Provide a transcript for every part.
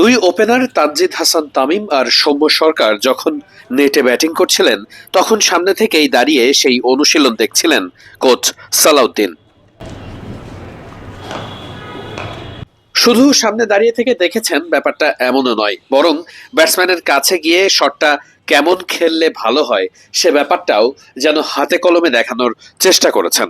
দুই ওপেনার তানজিদ হাসান তামিম আর সৌম্য সরকার যখন নেটে ব্যাটিং করছিলেন, তখন সামনে থেকেই দাঁড়িয়ে সেই অনুশীলন দেখছিলেন কোচ সালাউদ্দিন। শুধু সামনে দাঁড়িয়ে থেকে দেখেছেন, ব্যাপারটা এমনও নয়, বরং ব্যাটসম্যানের কাছে গিয়ে শটটা কেমন খেললে ভালো হয়, সে ব্যাপারটাও যেন হাতে কলমে দেখানোর চেষ্টা করেছেন।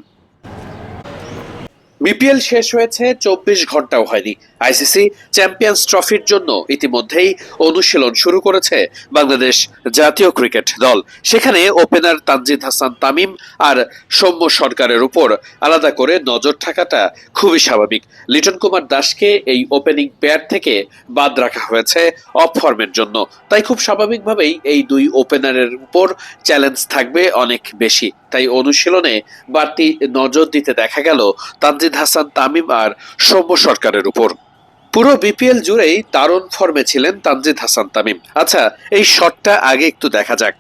বিপিএল শেষ হয়েছে, চব্বিশ ঘন্টাও হয়নি। আইসিসি চ্যাম্পিয়ন্স ট্রফির জন্য ইতিমধ্যেই অনুশীলন শুরু করেছে বাংলাদেশ জাতীয় ক্রিকেট দল। সেখানে ওপেনার তানজিদ হাসান তামিম আর সৌম্য সরকারের উপর আলাদা করে নজর থাকাটা খুবই স্বাভাবিক। লিটন কুমার দাসকে এই ওপেনিং পেয়ার থেকে বাদ রাখা হয়েছে অফ ফর্মের জন্য। তাই খুব স্বাভাবিকভাবেই এই দুই ওপেনারের উপর চ্যালেঞ্জ থাকবে অনেক বেশি। তাই অনুশীলনে বাড়তি নজর দিতে দেখা গেল তানজিদ হাসান তামিম আর সৌম্য সরকারের উপর। পুরো বিপিএল জুড়েই দারুণ ফর্মে ছিলেন তানজিদ হাসান তামিম। আচ্ছা এই শটটা আগে একটু দেখা যাক।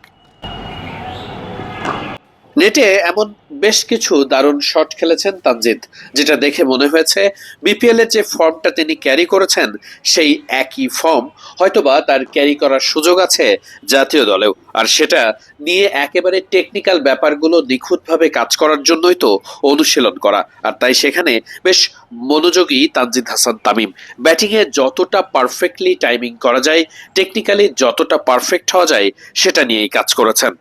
নেটে এমন বেশ কিছু দারুণ শট খেলেছেন তানজিদ, যেটা দেখে মনে হয়েছে বিপিএল এর যে ফর্মটা তিনি ক্যারি করেছেন, সেই একই ফর্ম হয়তোবা তার ক্যারি করার সুযোগ আছে জাতীয় দলেও। আর সেটা নিয়ে একেবারে টেকনিক্যাল ব্যাপারগুলো নিখুঁতভাবে কাজ করার জন্যই তো অনুশীলন করা। আর তাই সেখানে বেশ মনোযোগী তানজিদ হাসান তামিম। ব্যাটিংয়ে যতটা পারফেক্টলি টাইমিং করা যায়, টেকনিক্যালি যতটা পারফেক্ট হওয়া যায়, সেটা নিয়েই কাজ করেছেন।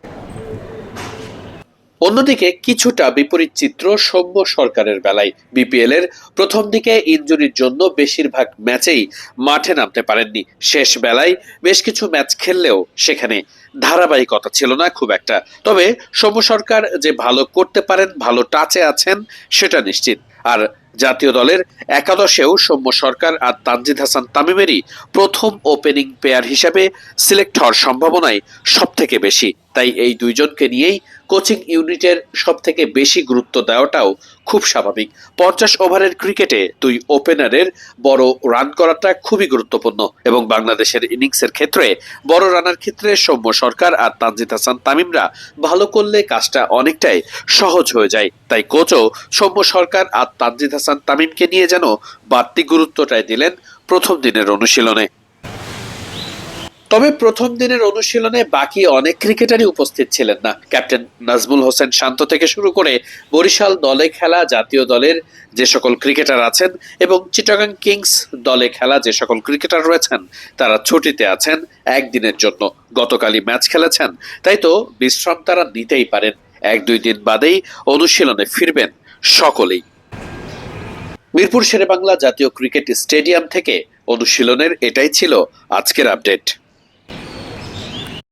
অন্যদিকে কিছুটা বিপরীত চিত্র সৌম্য সরকারের বেলায়। বিপিএল এর প্রথম দিকে ইঞ্জুরির জন্য বেশিরভাগ ম্যাচেই মাঠে নামতে পারেননি। শেষ বেলায় বেশ কিছু ম্যাচ খেললেও সেখানে ধারাবাহিকতা ছিল না খুব একটা। তবে সৌম্য সরকার যে ভালো করতে পারেন, ভালো টাচে আছেন, সেটা নিশ্চিত। আর জাতীয় দলের একাদশেও সৌম্য সরকার আর তানজিদ হাসান তামিমেরই প্রথম ওপেনিং পেয়ার হিসেবে সিলেক্ট হওয়ার সম্ভাবনাই সব থেকে বেশি। তাই এই দুইজনকে নিয়েই কোচিং ইউনিটের সব থেকে বেশি গুরুত্ব দেওয়াটাও খুব স্বাভাবিক। পঞ্চাশ ওভারের ক্রিকেটে দুই ওপেনারের বড় রান করাটা খুবই গুরুত্বপূর্ণ এবং বাংলাদেশের ইনিংসের ক্ষেত্রে বড় রানার ক্ষেত্রে সৌম্য সরকার আর তানজিদ হাসান তামিমরা ভালো করলে কাজটা অনেকটাই সহজ হয়ে যায়। তাই কোচও সৌম্য সরকার আর তানজিদ হাসান তামিমকে নিয়ে যেন বাড়তি গুরুত্বটাই দিলেন প্রথম দিনের অনুশীলনে। তবে প্রথম দিনের অনুশীলনে বাকি অনেক ক্রিকেটারই উপস্থিত ছিলেন না। ক্যাপ্টেন নাজমুল হোসেন শান্ত থেকে শুরু করে বরিশাল দলে খেলা জাতীয় দলের যে সকল ক্রিকেটার আছেন এবং চিটাগাং কিংস দলে খেলা যে সকল ক্রিকেটার রয়েছেন, তারা ছুটিতে আছেন একদিনের জন্য। গতকালই ম্যাচ খেলেছেন। তাই তো বিশ্রাম তারা নিতেই পারেন। এক দুই দিন বাদেই অনুশীলনে ফিরবেন সকলেই। মিরপুর শেরেবাংলা জাতীয় ক্রিকেট স্টেডিয়াম থেকে অনুশীলনের এটাই ছিল আজকের আপডেট।